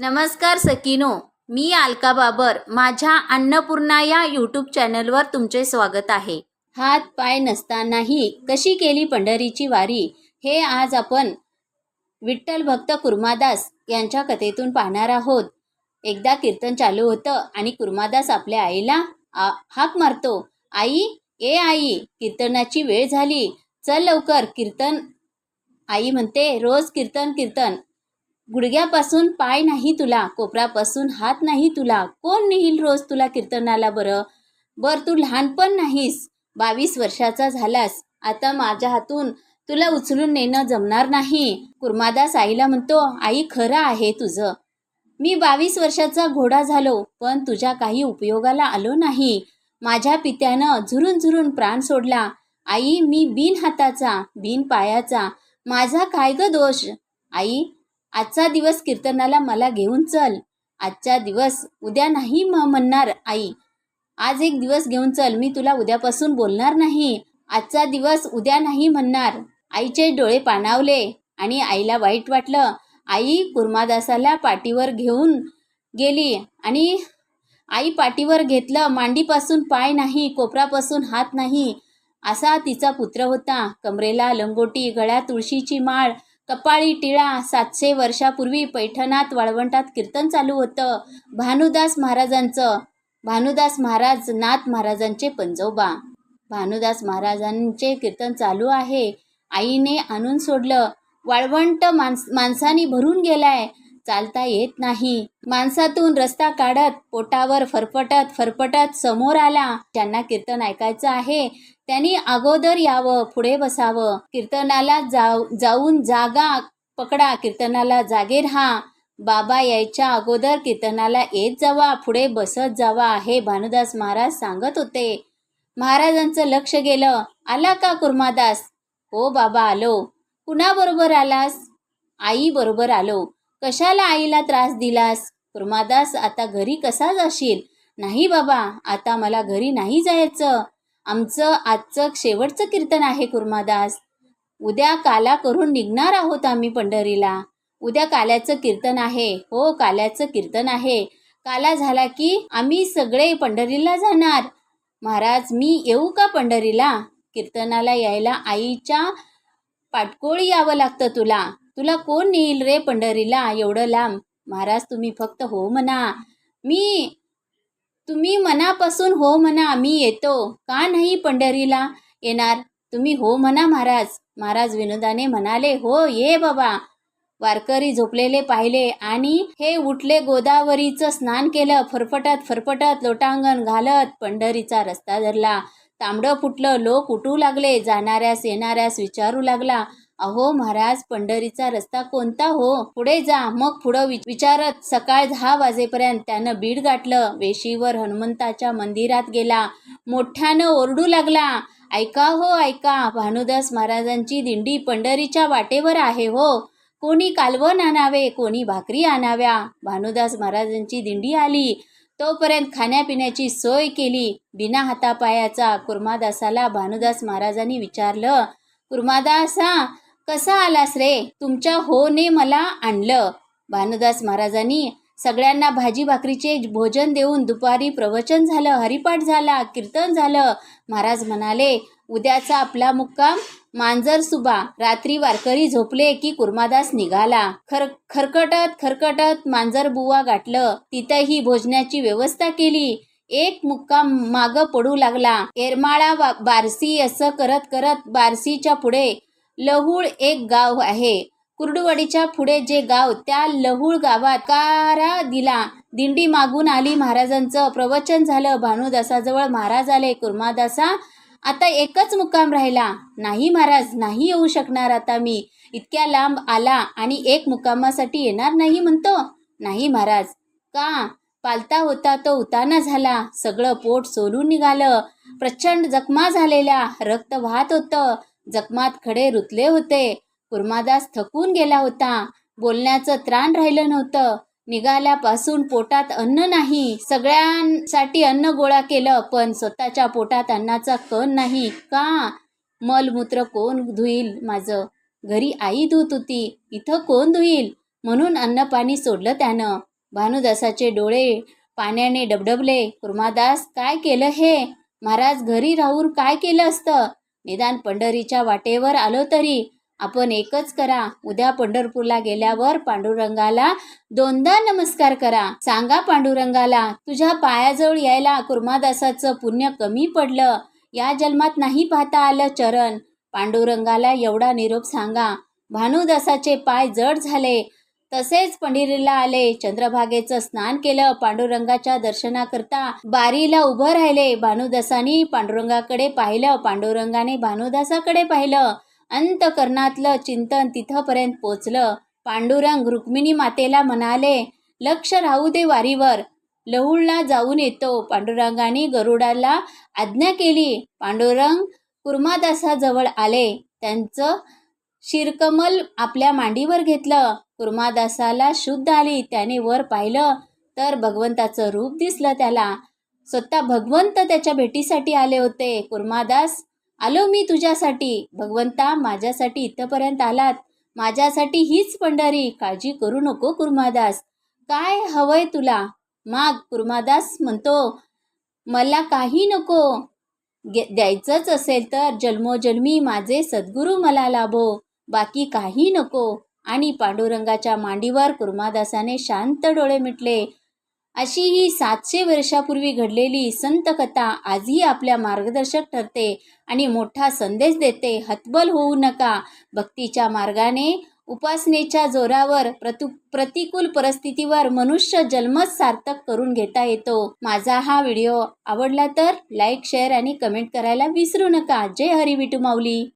नमस्कार सकिनो मी आलका बाबर माझ्या अन्नपूर्णा या यूट्यूब चॅनलवर तुमचे स्वागत आहे. हात पाय नसतानाही कशी केली पंढरीची वारी हे आज आपण विठ्ठल भक्त कुर्मादास यांच्या कथेतून पाहणार आहोत. एकदा कीर्तन चालू होतं आणि कुर्मादास आपल्या आईला हाक मारतो आई ए आई कीर्तनाची वेळ झाली चल लवकर कीर्तन. आई म्हणते रोज कीर्तन कीर्तन. गुडघ्यापासून पाय नाही तुला कोपरापासून हात नाही तुला. कोण नेईल रोज तुला कीर्तनाला बरं? बर तू लहानपण नाहीस बावीस वर्षाचा झालास. आता माझ्या हातून तुला उचलून नेणं जमणार नाही. कुर्मादास आईला म्हणतो आई खरं आहे तुझं. मी बावीस वर्षाचा घोडा झालो पण तुझ्या काही उपयोगाला आलो नाही. माझ्या पित्यानं झुरून झुरून प्राण सोडला. आई मी बिन हाताचा बिन पायाचा माझा काय ग दोष? आई आजचा दिवस कीर्तनाला मला घेऊन चल. आजचा दिवस उद्या नाही म म्हणणार आई. आज एक दिवस घेऊन चल मी तुला उद्यापासून बोलणार नाही. आजचा दिवस उद्या नाही म्हणणार. आईचे डोळे पाणावले आणि आईला वाईट वाटलं. आई कुर्मादासाला पाठीवर घेऊन गेली आणि आई पाठीवर घेतलं. मांडीपासून पाय नाही कोपरापासून हात नाही. असा तिचा पुत्र होता. कमरेला लंगोटी गळ्यात तुळशीची माळ कपाळी टिळा सातशे वर्षापूर्वी पैठणात वाळवंटात कीर्तन चालू होतं. भानुदास महाराजांचं भानुदास महाराज नाथ महाराजांचे पंजोबा. भानुदास महाराजांचे कीर्तन चालू आहे. आईने आणून सोडलं. वाळवंट माणस माणसानी भरून गेलाय. चालता येत नाही. माणसातून रस्ता काढत पोटावर फरफटत फरफटत समोर आला. ज्यांना कीर्तन ऐकायचं आहे त्यांनी अगोदर यावं पुढे बसावं. कीर्तनाला जाऊ जाऊन जागा पकडा कीर्तनाला जागे राहा. बाबा यायच्या अगोदर कीर्तनाला येत जावा पुढे बसत जावा हे भानुदास महाराज सांगत होते. महाराजांचं लक्ष गेलं. आला का कुर्मादास? हो बाबा आलो. कुणाबरोबर आलास? आई बरोबर आलो. कशाला आईला त्रास दिलास? कुर्मादास आता घरी कसा जाशील? नाही बाबा आता मला घरी नाही जायचं. आमचं आजचं शेवटचं कीर्तन आहे कुर्मादास. उद्या काला करून निघणार आहोत आम्ही पंढरीला. उद्या काल्याचं कीर्तन आहे. हो काल्याचं कीर्तन आहे. काला झाला की आम्ही सगळे पंढरीला जाणार. महाराज मी येऊ का पंढरीला? कीर्तनाला यायला आईच्या पाटकोळी यावं लागतं तुला. तुला कोण नेईल रे पंढरीला? एवढं लांब. महाराज तुम्ही फक्त हो म्हणा. मी तुम्ही मनापासून हो म्हणा मी येतो. का नाही पंढरीला येणार? तुम्ही हो म्हणा महाराज. महाराज विनोदाने म्हणाले हो ये बाबा. वारकरी झोपलेले पाहिले आणि हे उठले गोदावरीचं स्नान केलं. फरफटत फरफटत लोटांगण घालत पंढरीचा रस्ता धरला. तांबडं फुटलं लोक उठू लागले. जाणाऱ्यास येणाऱ्यास विचारू लागला. अहो महाराज पंढरीचा रस्ता कोणता हो? पुढे जा. मग पुढं विचारत. सकाळ दहा वाजेपर्यंत त्यानं बीड गाठलं. वेशीवर हनुमंताच्या मंदिरात गेला. मोठ्यानं ओरडू लागला. ऐका हो ऐका. भानुदास महाराजांची दिंडी पंढरीच्या वाटेवर आहे हो. कोणी कालवण आणावे कोणी भाकरी आणाव्या. भानुदास महाराजांची दिंडी आली. तोपर्यंत खाण्यापिण्याची सोय केली. बिना हातापायाचा कुर्मादासाला भानुदास महाराजांनी विचारलं कुर्मादासा कसा आलास रे? तुमच्या होने मला आणलं. भानुदास महाराजांनी सगळ्यांना भाजी भाकरीचे भोजन देऊन दुपारी प्रवचन झालं हरिपाठ झाला कीर्तन झालं. महाराज म्हणाले उद्याचा आपला मुक्काम मांजर सुबा. रात्री वारकरी झोपले की कुर्मादास निघाला. खर खरकटत खरकटत मांजर बुवा गाठलं. तिथंही भोजनाची व्यवस्था केली. एक मुक्काम माग पडू लागला. एरमाळा बारसी असं करत करत बारसीच्या पुढे लहुळ एक गाव आहे. कुर्डुवाडीच्या पुढे जे गाव त्या लहुळ गावात कारा दिला. दिंडी मागून आली महाराजांचं. प्रवचन झालं भानुदासाजवळ महाराज आले कुर्मादासा आता एकच मुक्काम राहिला. नाही महाराज नाही येऊ शकणार आता मी. इतक्या लांब आला आणि एक मुक्कामासाठी येणार नाही म्हणतो. नाही महाराज. का? पालता होता तो उताना झाला. सगळं पोट सोलून निघालं. प्रचंड जखमा झालेल्या. रक्त वाहत होतं. जखमात खडे रुतले होते. कुर्मादास थकून गेला होता. बोलण्याचं त्राण राहिलं नव्हतं. निघाल्यापासून पोटात अन्न नाही. सगळ्यांसाठी अन्न गोळा केलं पण स्वतःच्या पोटात अन्नाचा कण नाही. का? मलमूत्र कोण धुईल माझं? घरी आई धुत होती. इथं कोण धुईल? म्हणून अन्न पाणी सोडलं त्यानं. भानुदासाचे डोळे पाण्याने डबडबले. कुर्मादास काय केलं हे? महाराज घरी राहून काय केलं असतं? निदान पंढरीच्या वाटेवर आलो तरी आपण एकच करा. उद्या पंढरपूरला गेल्यावर पांडुरंगाला दोनदा नमस्कार करा. सांगा पांडुरंगाला तुझ्या पायाजवळ यायला कुर्मादासाचं पुण्य कमी पडलं. या जन्मात नाही पाहता आलं चरण. पांडुरंगाला एवढा निरोप सांगा. भानुदासाचे पाय जड झाले. तसेच पंढरीला आले चंद्रभागेचं स्नान केलं पांडुरंगाच्या दर्शनाकरता बारीला उभं राहिले. भानुदासानी पांडुरंगाकडे पाहिलं पांडुरंगाने भानुदासाकडे पाहिलं. अंतकरणातलं चिंतन तिथपर्यंत पोचलं. पांडुरंग रुक्मिणी मातेला म्हणाले लक्ष राहू दे वारीवर. लहुळला जाऊन येतो. पांडुरंगाने गरुडाला आज्ञा केली. पांडुरंग कुर्मादासाजवळ आले. त्यांचं शिरकमल आपल्या मांडीवर घेतलं. कुर्मादासाला शुद्ध आली त्याने वर पाहिलं तर भगवंताचं रूप दिसलं त्याला. स्वतः भगवंत त्याच्या भेटीसाठी आले होते. कुर्मादास आलो मी तुझ्यासाठी. भगवंता माझ्यासाठी इथंपर्यंत आलात. माझ्यासाठी हीच पंढरी. काळजी करू नको कुर्मादास. काय हवंय तुला? माग कुर्मादास म्हणतो मला काही नको. द्यायचंच असेल तर जन्मोजन्मी माझे सद्गुरू मला लाभो. बाकी काही नको. आणि पांडुरंगाच्या मांडीवर कुर्मादासाने शांत डोळे मिटले. अशी ही सातशे वर्षापूर्वी घडलेली संत कथा आजही आपल्या मार्गदर्शक ठरते आणि मोठा संदेश देते. हतबल होऊ नका. भक्तीच्या मार्गाने उपासनेच्या जोरावर प्रतु प्रतिकूल परिस्थितीवर मनुष्य जन्मच सार्थक करून घेता येतो. माझा हा व्हिडिओ आवडला तर लाईक शेअर आणि कमेंट करायला विसरू नका. जय हरी विटू माऊली